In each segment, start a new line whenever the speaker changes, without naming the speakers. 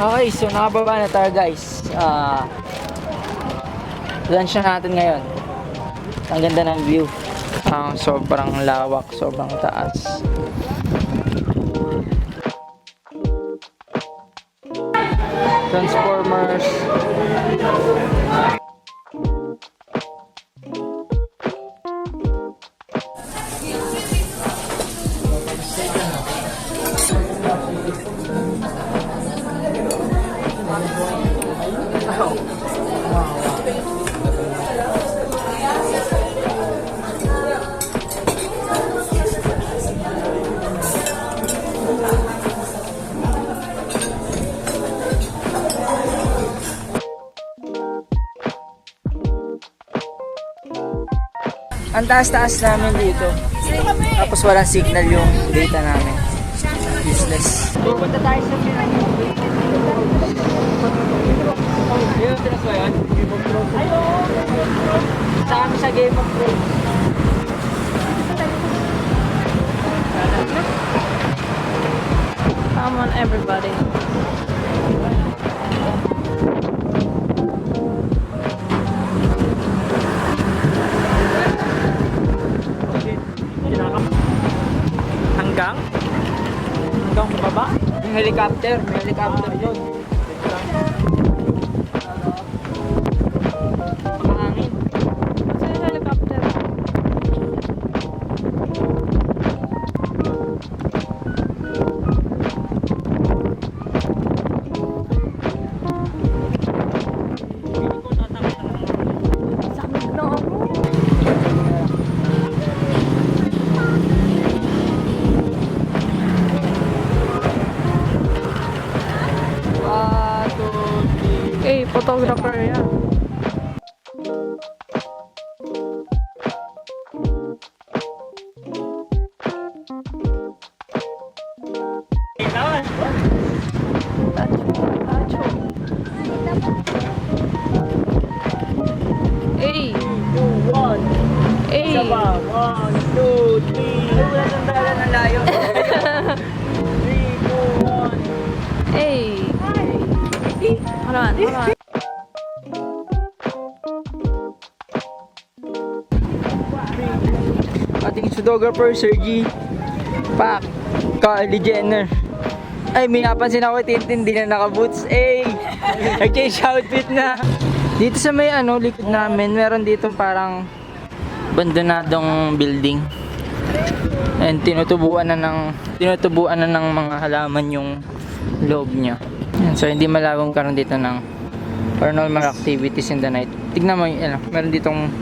Okay, so nakababa na tayo guys. Ah, lunch na natin ngayon. Ang ganda ng view. Ang sobrang lawak, sobrang taas. Transformers. Taas-taas namin dito. Tapos walang signal yung data namin. Useless. Pupunta tayo sa pyramid. Game of Thrones ba yun? Game of Thrones. Ayun! Sa Game of Thrones.
Come on, everybody.
Hanggang? Hanggang baba? Yung helicopter. May helicopter yun.
Eh. Hold on, hold on.
Ating photographer, Sir G. Pak. Kylie Jenner. Ay, may napansin ako, Tintin, di na naka-boots. Eh, nag-change outfit na. Dito sa may ano, likod namin, meron dito parang abandonadong building. And tinutubuan na ng tinutubuan na ng mga halaman yung loob niya. Yan, so hindi malawang karon dito ng paranormal activities in the night. Tignan mo, yun, ano, meron ditong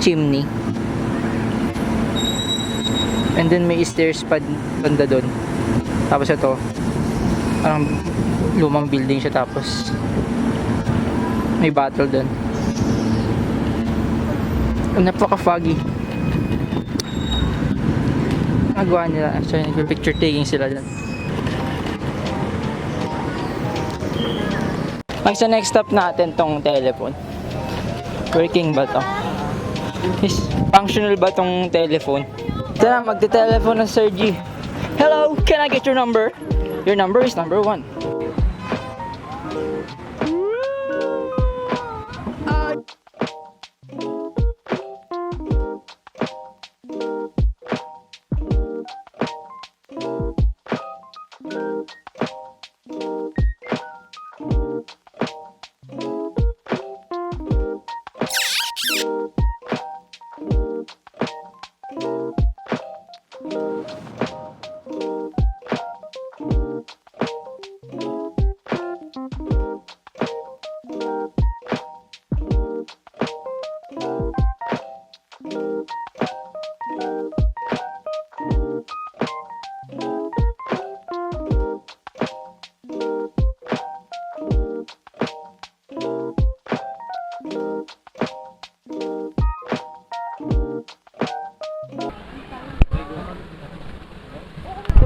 chimney. And then may stairs pa banda doon. Tapos ito, parang lumang building siya tapos may battle doon. Napaka-foggy. Nagawa nila. Actually, nagpipicture taking sila doon. Ang sa next stop natin tong telephone. Working ba to? Is functional ba tong telephone? Tara, magte-telephone ng Sir G. Hello, can I get your number? Your number is number one.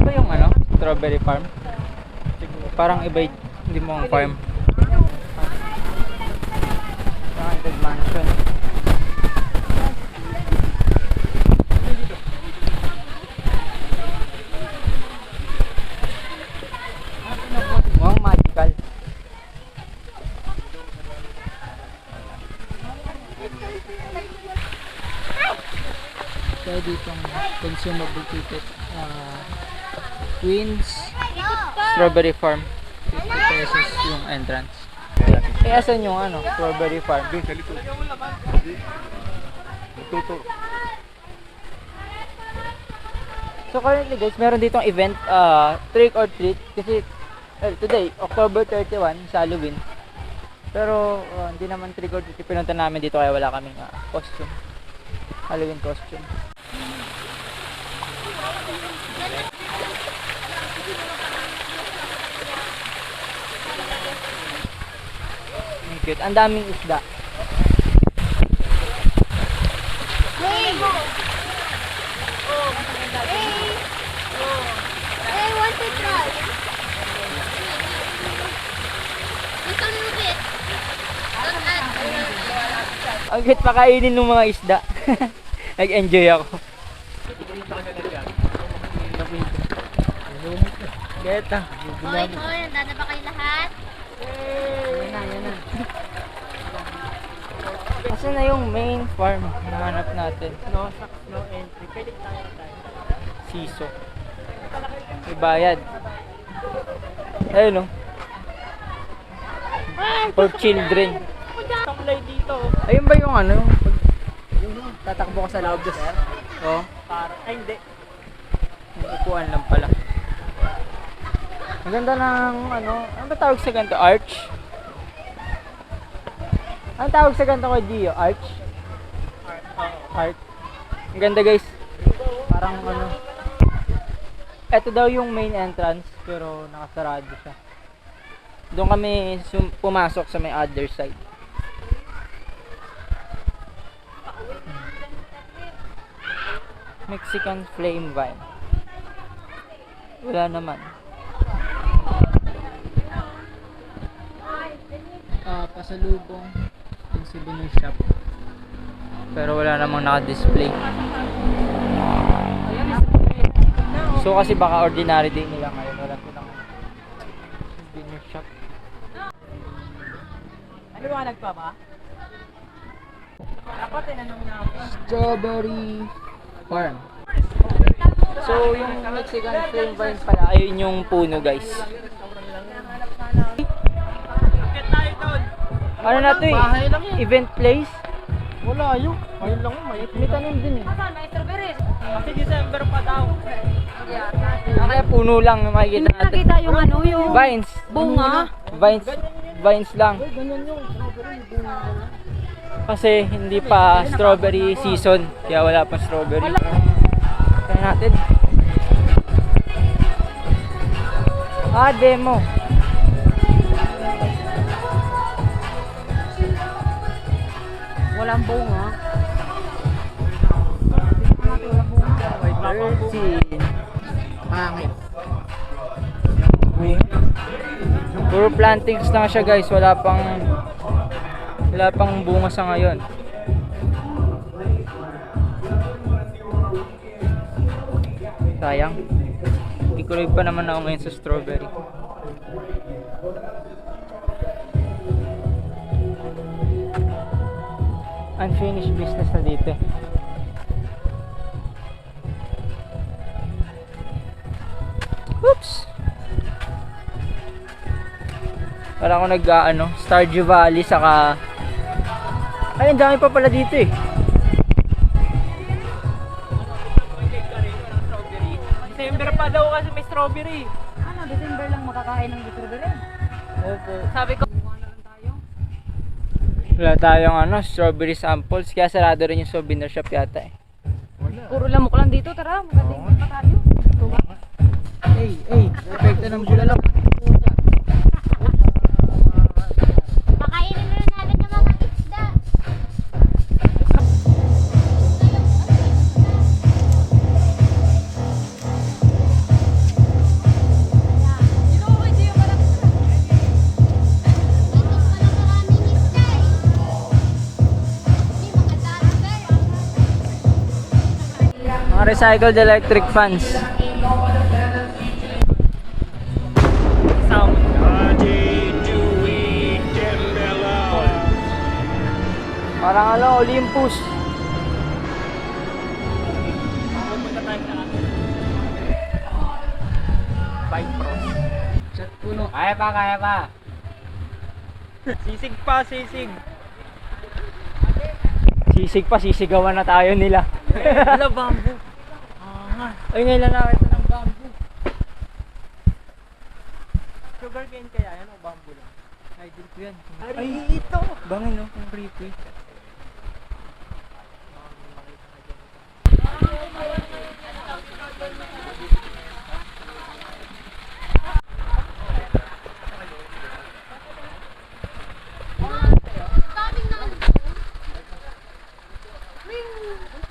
ba yung ano? Strawberry farm? Parang iba hindi mo ang farm. Haunted mansion. Mukhang magical. Pwede itong consumable ticket. Uh, Twins Strawberry Farm. 50 pesos yung entrance. Eh, asan yung ano? Strawberry Farm. So currently guys, meron ditong event, uh, trick or treat. Kasi well, today, October 31, sa Halloween. Pero uh, hindi naman trick or treat. Pinunta namin dito kaya wala kaming uh, costume. Halloween costume. Cute. Ang daming isda.
Hey! Hey! Hey, want to try?
Ang cute pakainin ng mga isda. Nag-enjoy ako. Geta.
Hoy, hoy, handa na ba kayo lahat?
Yan na, yan na. Asan na yung main farm? Nahanap natin. No, no entry. Pwede tayo tayo. Siso. May bayad. Ayun oh. For children.
Tamlay dito.
Ayun ba yung ano? Pag, yung tatakbo ka sa loob dos. Oo.
Para, ay hindi.
Upuan lang pala. Ang ganda ng ano, ano ba tawag sa ganito? Arch? Ano tawag sa ganito ko, Gio? Arch? Arch. Ang ganda guys. Parang ano. Ito daw yung main entrance pero nakasarado siya. Doon kami sum- pumasok sa may other side. Mexican flame vine. Wala naman. Ah, pasalubong souvenir shop. Pero wala namang naka-display. So kasi baka ordinary day nila ngayon. Wala silang souvenir shop.
Ano ba nagpa ba? Dapat tinanong na ako.
Strawberry Farm. So, yung Mexican flame vine pala, ayun yung puno guys. Ano na to eh?
Bahay lang yan.
Event place?
Wala yun. Ngayon lang yun. May
May tanim din eh.
Kasi December pa daw.
Kaya puno lang yung makikita natin.
Nakita yung ano, yung
Vines.
bunga.
Vines. Vines lang. Kasi hindi pa strawberry season. Kaya wala pa strawberry. Kaya natin. Ah, demo.
Walang bunga.
Virgin. Pangit. Puro plantings lang siya guys. Wala pang wala pang bunga sa ngayon. Sayang. Ikuloy pa naman ako ngayon sa strawberry. Unfinished business na dito. Oops! Para ako nag ah, ano, Stardew Valley saka Ay, ang dami pa pala dito eh.
December pa daw kasi may strawberry.
Ano, December lang makakain ng strawberry.
Opo.
Sabi ko,
Wala tayong ano, strawberry samples kaya sarado rin yung souvenir shop yata eh.
Puro lamok lang dito, tara, magaling pa tayo.
Hey, hey, epekto ng bulalo. recycled electric fans.
Sound.
Parang ano, Olympus. Bike pro. Chat puno. Kaya pa, kaya pa.
Sisig pa, sisig.
Sisig pa, sisigawan na tayo nila.
Wala bamboo. Ah,
ay, ngayon lalaki ito ng bamboo.
Sugar cane kaya yan o bamboo lang?
Ay, din ko yan.
Ay, ito!
Bangin no, eh. ang creepy. Thank you.